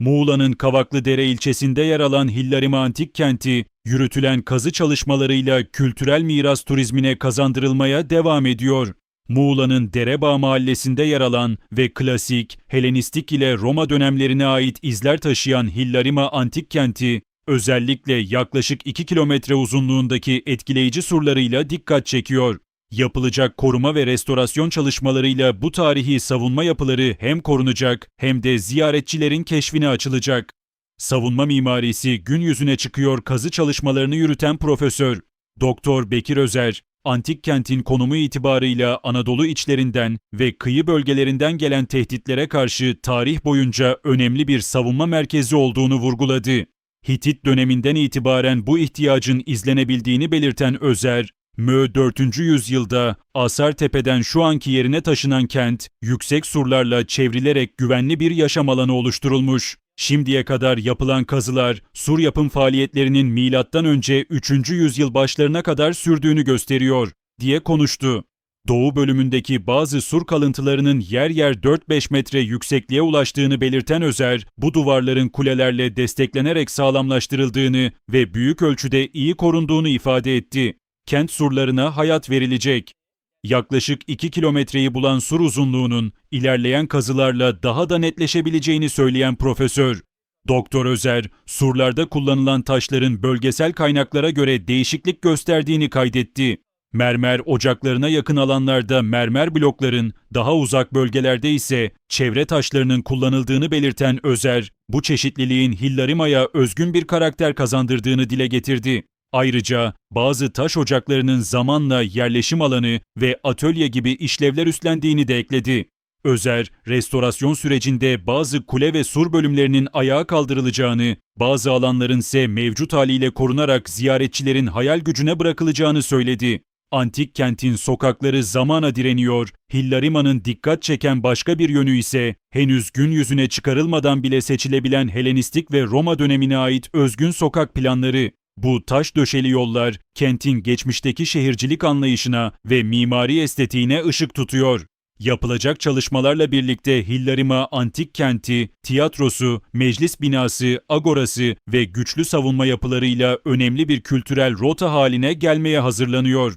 Muğla'nın Kavaklıdere ilçesinde yer alan Hillarima Antik Kenti, yürütülen kazı çalışmalarıyla kültürel miras turizmine kazandırılmaya devam ediyor. Muğla'nın Derebağ mahallesinde yer alan ve klasik, Helenistik ile Roma dönemlerine ait izler taşıyan Hillarima Antik Kenti, özellikle yaklaşık 2 kilometre uzunluğundaki etkileyici surlarıyla dikkat çekiyor. Yapılacak koruma ve restorasyon çalışmalarıyla bu tarihi savunma yapıları hem korunacak hem de ziyaretçilerin keşfine açılacak. Savunma mimarisi gün yüzüne çıkıyor kazı çalışmalarını yürüten profesör Doktor Bekir Özer, antik kentin konumu itibarıyla Anadolu içlerinden ve kıyı bölgelerinden gelen tehditlere karşı tarih boyunca önemli bir savunma merkezi olduğunu vurguladı. Hitit döneminden itibaren bu ihtiyacın izlenebildiğini belirten Özer, Mö 4. yüzyılda Asartepe'den şu anki yerine taşınan kent, yüksek surlarla çevrilerek güvenli bir yaşam alanı oluşturulmuş. Şimdiye kadar yapılan kazılar, sur yapım faaliyetlerinin önce 3. yüzyıl başlarına kadar sürdüğünü gösteriyor, diye konuştu. Doğu bölümündeki bazı sur kalıntılarının yer yer 4-5 metre yüksekliğe ulaştığını belirten Özer, bu duvarların kulelerle desteklenerek sağlamlaştırıldığını ve büyük ölçüde iyi korunduğunu ifade etti. Kent surlarına hayat verilecek. Yaklaşık 2 kilometreyi bulan sur uzunluğunun ilerleyen kazılarla daha da netleşebileceğini söyleyen profesör, Doktor Özer, surlarda kullanılan taşların bölgesel kaynaklara göre değişiklik gösterdiğini kaydetti. Mermer ocaklarına yakın alanlarda mermer blokların, daha uzak bölgelerde ise çevre taşlarının kullanıldığını belirten Özer, bu çeşitliliğin Hillarima'ya özgün bir karakter kazandırdığını dile getirdi. Ayrıca bazı taş ocaklarının zamanla yerleşim alanı ve atölye gibi işlevler üstlendiğini de ekledi. Özer, restorasyon sürecinde bazı kule ve sur bölümlerinin ayağa kaldırılacağını, bazı alanların ise mevcut haliyle korunarak ziyaretçilerin hayal gücüne bırakılacağını söyledi. Antik kentin sokakları zamana direniyor, Hillarima'nın dikkat çeken başka bir yönü ise henüz gün yüzüne çıkarılmadan bile seçilebilen Helenistik ve Roma dönemine ait özgün sokak planları. Bu taş döşeli yollar kentin geçmişteki şehircilik anlayışına ve mimari estetiğine ışık tutuyor. Yapılacak çalışmalarla birlikte Hillarima Antik Kenti, tiyatrosu, meclis binası, agorası ve güçlü savunma yapılarıyla önemli bir kültürel rota haline gelmeye hazırlanıyor.